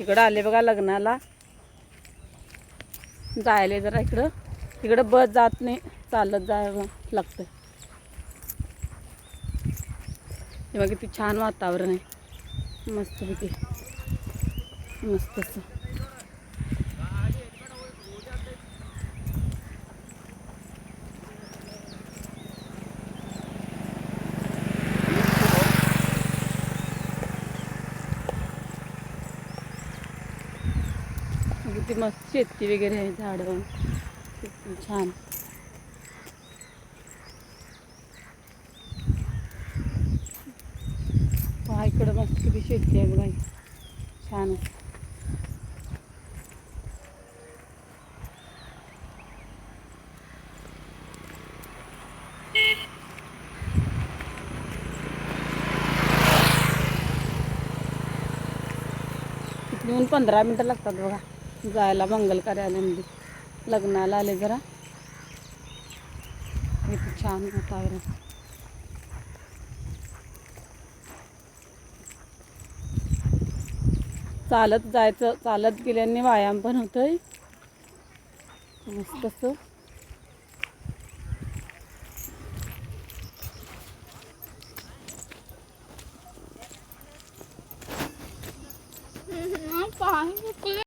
इकडं आले बघा लग्नाला. जायला जरा इकडं. इकडं बस जात नाही चालत जायला लागतं हे बघा किती छान वातावरण आहे. मस्तपैकी. मस्त म्हणजे किती मस्त शेती वगैरे आहे झाडं. छान. पहा इकडं मस्त किती शेती आहे बघा छान. येऊन पंधरा मिनटं लागतात बघा. जायला मंगल कार्यालयामध्ये म्हणजे. लग्नाला आले जरा. किती छान वातावरण. चालत जायचं चालत गेल्याने व्यायाम पण होतोय. मस्त पाणी